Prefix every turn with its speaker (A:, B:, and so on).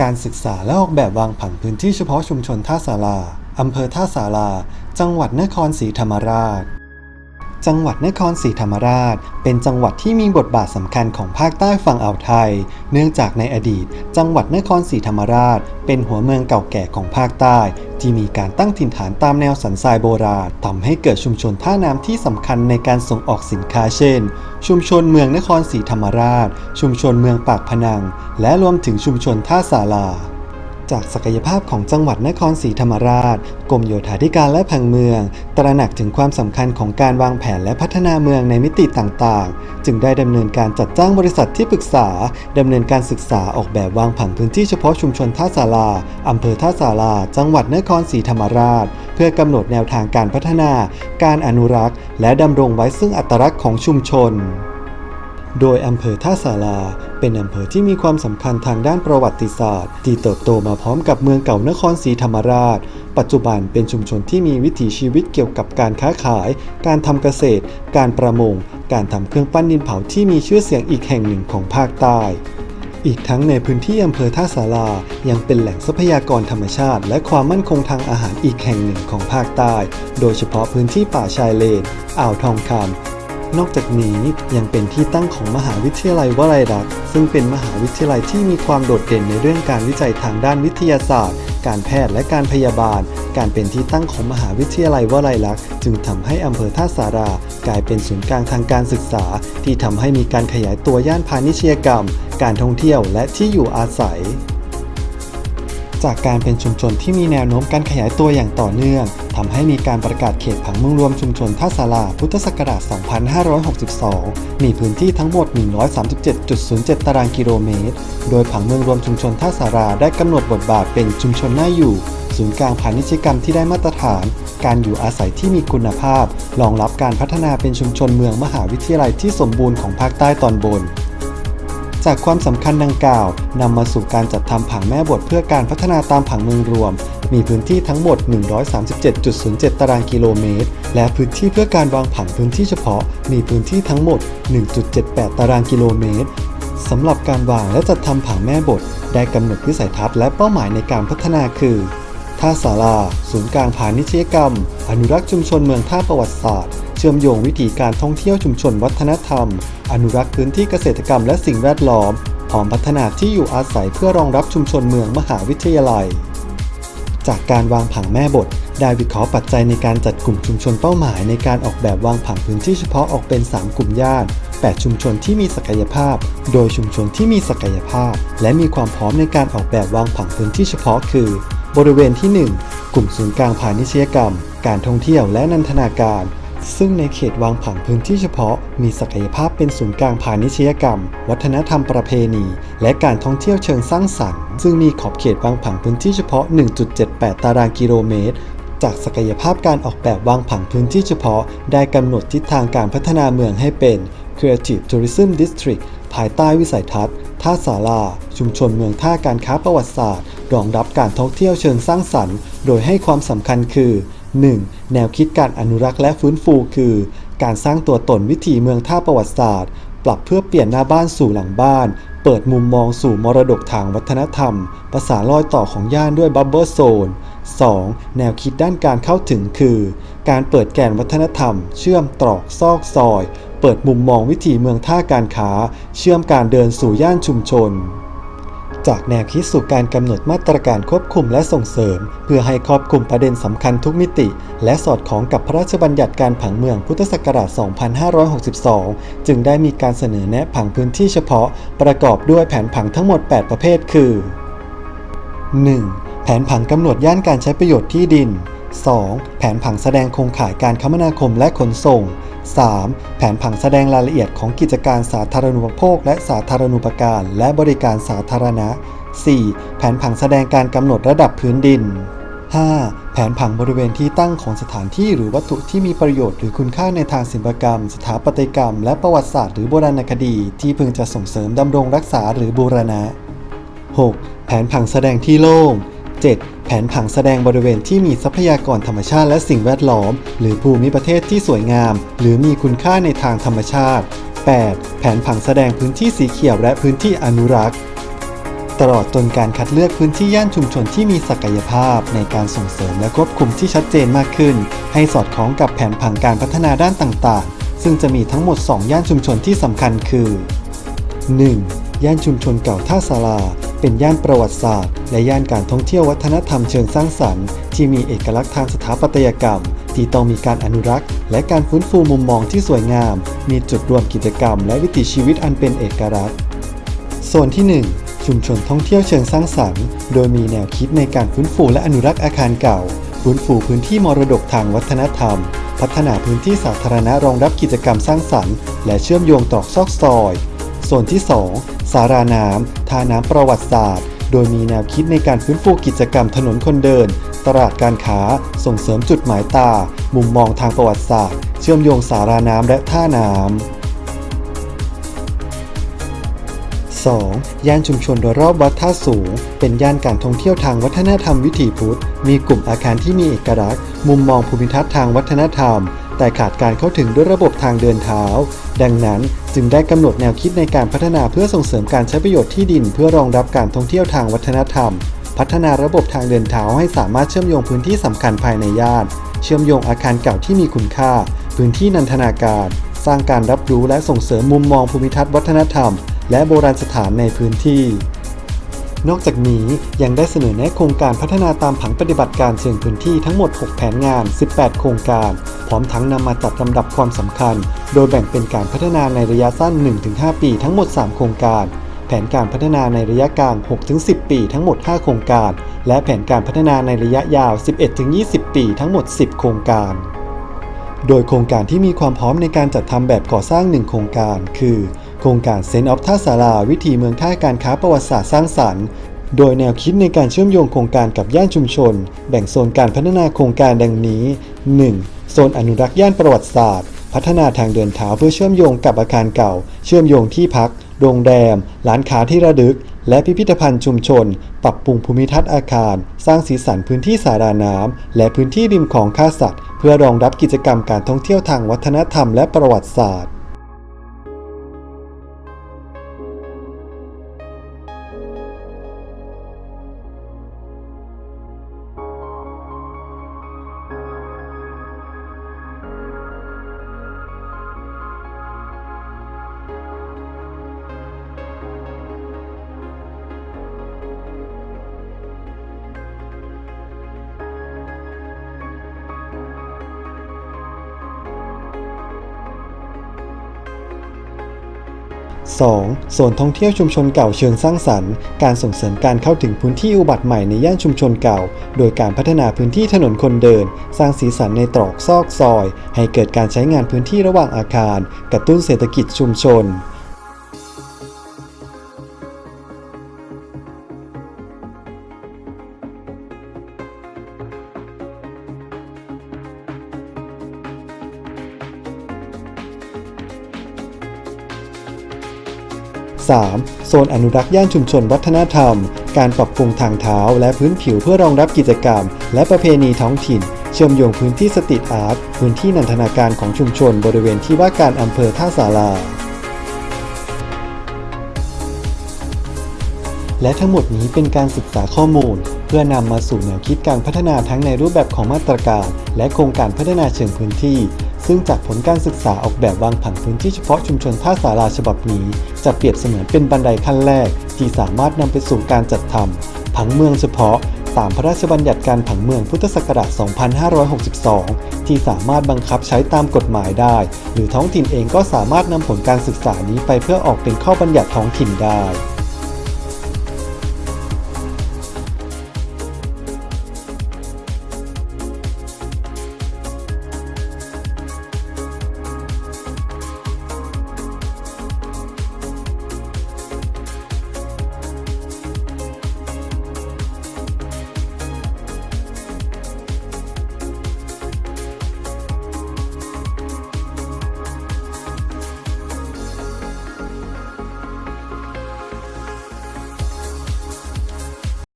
A: การศึกษาและออกแบบวางผังพื้นที่เฉพาะชุมชนท่าสาราอำเภอท่าสาราจังหวัดนครศรีธรรมราช จังหวัดนครศรีธรรมราช เป็นจังหวัดที่มีบทบาทสำคัญของภาคใต้ฝั่งอ่าวไทย เนื่องจากในอดีต จังหวัดนครศรีธรรมราช เป็นหัวเมืองเก่าแก่ของภาคใต้ ที่มีการตั้งถิ่นฐานตามแนวสันทรายโบราณทำให้เกิดชุมชนท่าน้ำที่สำคัญในการส่งออกสินค้าเช่น ชุมชนเมืองนครศรีธรรมราช ชุมชนเมืองปากพนัง และรวมถึงชุมชนท่าสารา จากศักยภาพของจังหวัดนครศรีธรรมราช กรมโยธาธิการและผังเมือง ตระหนักถึงความสำคัญของการวางแผนและพัฒนาเมืองในมิติต่างๆ จึงได้ดำเนินการจัดจ้างบริษัทที่ปรึกษาดำเนินการศึกษาออกแบบวางผังพื้นที่เฉพาะชุมชนท่าสาราอำเภอท่าสาราจังหวัดนครศรีธรรมราช เพื่อกำหนดแนวทางการพัฒนา การอนุรักษ์ และดำรงไว้ซึ่งอัตลักษณ์ของชุมชน โดยอำเภอท่าสาราเป็นอำเภอที่มีความสำคัญทางด้านประวัติศาสตร์ ที่เติบโตมาพร้อมกับเมืองเก่านครศรีธรรมราช ปัจจุบันเป็นชุมชนที่มีวิถีชีวิตเกี่ยวกับการค้าขาย การทำเกษตร การประมง การทำเครื่องปั้นดินเผาที่มีชื่อเสียงอีกแห่งหนึ่งของภาคใต้อีกทั้งในพื้นที่อำเภอท่าสารายังเป็นแหล่งทรัพยากรธรรมชาติ และความมั่นคงทางอาหารอีกแห่งหนึ่งของภาคใต้ โดยเฉพาะพื้นที่ป่าชายเลน อ่าวทองคำ นอกจากนี้ยังเป็นที่ตั้งของมหาวิทยาลัยวลัยลักษณ์ซึ่งเป็นมหาวิทยาลัยที่มีความโดดเด่นในเรื่องการวิจัยทางด้านวิทยาศาสตร์ การแพทย์และการพยาบาล การเป็นที่ตั้งของมหาวิทยาลัยวลัยลักษณ์จึงทำให้อำเภอท่าสารากลายเป็นศูนย์กลางทางการศึกษา ที่ทำให้มีการขยายตัวย่านพาณิชยกรรม การท่องเที่ยวและที่อยู่อาศัย จากการเป็นชุมชนที่มีแนวโน้มการขยายตัวอย่างต่อเนื่องทำให้มีการประกาศเขตผังเมืองรวมชุมชนท่าสาราพุทธศักราช 2562 มีพื้นที่ทั้งหมด 137.07 ตารางกิโลเมตร โดยผังเมืองรวมชุมชนท่าสาราได้กำหนดบทบาทเป็นชุมชนน่าอยู่ศูนย์กลางพาณิชยกรรมที่ได้มาตรฐาน การอยู่อาศัยที่มีคุณภาพ รองรับการพัฒนาเป็นชุมชนเมืองมหาวิทยาลัยที่สมบูรณ์ของภาคใต้ตอนบน จากความสำคัญดังกล่าวนำมาสู่การจัดทำผังแม่บทเพื่อการพัฒนาตามผังเมืองรวม มีพื้นที่ทั้งหมด 137.07 ตารางกิโลเมตร และพื้นที่เพื่อการวางผังพื้นที่เฉพาะ มีพื้นที่ทั้งหมด 1.78 ตารางกิโลเมตรสำหรับการวางและจัดทำผังแม่บท ได้กำหนดวิสัยทัศน์และเป้าหมายในการพัฒนาคือ ท่าสาราศูนย์กลางพาณิชยกรรม อนุรักษ์ชุมชนเมืองท่าประวัติศาสตร์ เชื่อมโยงวิถีการท่องเที่ยวชุมชนวัฒนธรรม อนุรักษ์พื้นที่เกษตรกรรมและสิ่งแวดล้อมพร้อมพัฒนาที่อยู่อาศัยเพื่อรองรับชุมชนเมืองมหาวิทยาลัย จากการวางผังแม่บท ได้วิเคราะห์ปัจจัยในการจัดกลุ่มชุมชนเป้าหมาย ในการออกแบบวางผังพื้นที่เฉพาะออกเป็น 3 กลุ่มย่าน8 ชุมชนที่มีศักยภาพ โดยชุมชนที่มีศักยภาพ และมีความพร้อมในการออกแบบวางผังพื้นที่เฉพาะคือ บริเวณที่ 1 กลุ่มศูนย์กลางพาณิชยกรรม การท่องเที่ยวและนันทนาการ ซึ่งในเขตวางผังพื้นที่เฉพาะ มีศักยภาพเป็นศูนย์กลางพาณิชยกรรม วัฒนธรรมประเพณี และการท่องเที่ยวเชิงสร้างสรรค์ซึ่งมีขอบเขตวางผังพื้นที่เฉพาะ 1.78 ตารางกิโลเมตร จากศักยภาพการออกแบบวางผังพื้นที่เฉพาะ ได้กำหนดทิศทางการพัฒนาเมืองให้เป็น Creative Tourism District ภายใต้วิสัยทัศน์ ท่าสาราชุมชนเมืองท่าการค้าประวัติศาสตร์ รองรับการท่องเที่ยวเชิงสร้างสรรค์ โดยให้ความสำคัญคือ 1. แนวคิดการอนุรักษ์และฟื้นฟูคือ การสร้างตัวตนวิถีเมืองท่าประวัติศาสตร์ ปรับเพื่อเปลี่ยนหน้าบ้านสู่หลังบ้าน เปิดมุมมองสู่มรดกทางวัฒนธรรม ภาษารอยต่อของย่านด้วยบับเบิลโซน 2. แนวคิดด้านการเข้าถึงคือ การเปิดแกนวัฒนธรรม เชื่อมตรอกซอกซอย เปิดมุมมองวิถีเมืองท่าการค้า เชื่อมการเดินสู่ย่านชุมชน จากแนวคิดสู่การกำหนดมาตรการควบคุมและส่งเสริม เพื่อให้ครอบคลุมประเด็นสำคัญทุกมิติ และสอดคล้องกับพระราชบัญญัติการผังเมืองพุทธศักราช 2562 จึงได้มีการเสนอแนะผังพื้นที่เฉพาะ ประกอบด้วยแผนผังทั้งหมด 8 ประเภท คือ 1. แผนผังกำหนดย่านการใช้ประโยชน์ที่ดิน 2. แผนผังแสดงโครงข่ายการคมนาคมและขนส่ง 3. แผนผังแสดงรายละเอียดของกิจการสาธารณูปโภค และสาธารณูปการ และบริการสาธารณะ 4. แผนผังแสดงการกำหนดระดับพื้นดิน 5. แผนผังบริเวณที่ตั้งของสถานที่หรือวัตถุที่มีประโยชน์หรือคุณค่าในทางศิลปกรรม สถาปัตยกรรม และประวัติศาสตร์หรือโบราณคดี ที่พึงจะส่งเสริมดำรงรักษาหรือบูรณะ 6. แผนผังแสดงที่โล่ง 7. แผนผังแสดงบริเวณที่มีทรัพยากรธรรมชาติและสิ่งแวดล้อม หรือภูมิประเทศที่สวยงาม หรือมีคุณค่าในทางธรรมชาติ 8. แผนผังแสดงพื้นที่สีเขียวและพื้นที่อนุรักษ์ ตลอดจนการคัดเลือกพื้นที่ย่านชุมชนที่มีศักยภาพในการส่งเสริมและควบคุมที่ชัดเจนมากขึ้น ให้สอดคล้องกับแผนผังการพัฒนาด้านต่างๆ ซึ่งจะมีทั้งหมด 2 ย่านชุมชนที่สำคัญคือ 1. ย่านชุมชนเก่าท่าสารา เป็นย่านประวัติศาสตร์ และย่านการท่องเที่ยววัฒนธรรมเชิงสร้างสรรค์ที่มีเอกลักษณ์ทางสถาปัตยกรรม ที่ต้องมีการอนุรักษ์ และการฟื้นฟูมุมมองที่สวยงาม มีจุดรวมกิจกรรม และวิถีชีวิตอันเป็นเอกลักษณ์โซนที่ 1 ชุมชนท่องเที่ยวเชิงสร้างสรรค์ โดยมีแนวคิดในการฟื้นฟูและอนุรักษ์อาคารเก่า ฟื้นฟูพื้นที่มรดกทางวัฒนธรรม พัฒนาพื้นที่สาธารณะรองรับกิจกรรมสร้างสรรค์ และเชื่อมโยงตรอกซอกซอย โซนที่ 2 สาราน้ำท่าน้ำประวัติศาสตร์ โดยมีแนวคิดในการฟื้นฟูกิจกรรมถนนคนเดิน ตลาดการค้า ส่งเสริมจุดหมายตา มุมมองทางประวัติศาสตร์ เชื่อมโยงสาราน้ำและท่าน้ำ 2. ย่านชุมชนโดยรอบวัดท่าสูง เป็นย่านการท่องเที่ยวทางวัฒนธรรมวิถีพุทธ มีกลุ่มอาคารที่มีเอกลักษณ์ มุมมองภูมิทัศน์ทางวัฒนธรรม แต่ขาดการเข้าถึงด้วยระบบทางเดินเท้า ดังนั้นจึงได้กำหนดแนวคิดในการพัฒนาเพื่อส่งเสริมการใช้ประโยชน์ที่ดิน เพื่อรองรับการท่องเที่ยวทางวัฒนธรรม พัฒนาระบบทางเดินเท้าให้สามารถเชื่อมโยงพื้นที่สำคัญภายในย่าน เชื่อมโยงอาคารเก่าที่มีคุณค่า พื้นที่นันทนาการ สร้างการรับรู้และส่งเสริมมุมมองภูมิทัศน์วัฒนธรรม และโบราณสถานในพื้นที่ นอกจากนี้ยังได้เสนอแนะโครงการพัฒนาตามผังปฏิบัติการเชิงพื้นที่ทั้งหมด 6 แผนงาน 18 โครงการ พร้อมทั้งนำมาจัดลำดับความสำคัญ โดยแบ่งเป็นการพัฒนาในระยะสั้น 1-5 ปีทั้งหมด 3 โครงการ แผนการพัฒนาในระยะกลาง 6-10 ปีทั้งหมด 5 โครงการ และแผนการพัฒนาในระยะยาว 11-20 ปีทั้งหมด 10 โครงการ โดยโครงการที่มีความพร้อมในการจัดทำแบบก่อสร้าง 1 โครงการ คือ โครงการเซนต์ออฟท่าสาราวิถีเมืองท่าการค้าประวัติศาสตร์สร้างสรรค์ โดยแนวคิดในการเชื่อมโยงโครงการกับย่านชุมชน แบ่งโซนการพัฒนาโครงการดังนี้ 1. โซนอนุรักษ์ย่านประวัติศาสตร์ พัฒนาทางเดินเท้าเพื่อเชื่อมโยงกับอาคารเก่า เชื่อมโยงที่พัก โรงแรม ร้านค้าที่ระลึก และพิพิธภัณฑ์ชุมชน ปรับปรุงภูมิทัศน์อาคาร สร้างสีสันพื้นที่สาราน้ำและพื้นที่ริมของค่าสัตว์ เพื่อรองรับกิจกรรมการท่องเที่ยวทางวัฒนธรรมและประวัติศาสตร์ 2. โซนท่องเที่ยวชุมชนเก่าเชิงสร้างสรรค์ การส่งเสริมการเข้าถึงพื้นที่อุบัติใหม่ในย่านชุมชนเก่า โดยการพัฒนาพื้นที่ถนนคนเดิน สร้างสีสันในตรอกซอกซอย ให้เกิดการใช้งานพื้นที่ระหว่างอาคาร กระตุ้นเศรษฐกิจชุมชน 3. โซนอนุรักษ์ย่านชุมชนวัฒนธรรม การปรับปรุงทางเท้าและพื้นผิวเพื่อรองรับกิจกรรม และประเพณีท้องถิ่น เชื่อมโยงพื้นที่สตรีทอาร์ตพื้นที่นันทนาการของชุมชนบริเวณที่ว่าการอำเภอท่าสาราและทั้งหมดนี้เป็นการศึกษาข้อมูล เพื่อนำมาสู่แนวคิดการพัฒนาทั้งในรูปแบบของมาตรการ และโครงการพัฒนาเชิงพื้นที่ ซึ่งจากผลการศึกษาออกแบบวางผังพื้นที่เฉพาะชุมชนท่าสาราฉบับนี้ จะเปรียบเสมือนเป็นบันไดขั้นแรก ที่สามารถนำไปสู่การจัดทำผังเมืองเฉพาะ ตามพระราชบัญญัติการผังเมืองพุทธศักราช 2562 ที่สามารถบังคับใช้ตามกฎหมายได้ หรือท้องถิ่นเองก็สามารถนำผลการศึกษานี้ไปเพื่อออกเป็นข้อบัญญัติท้องถิ่นได้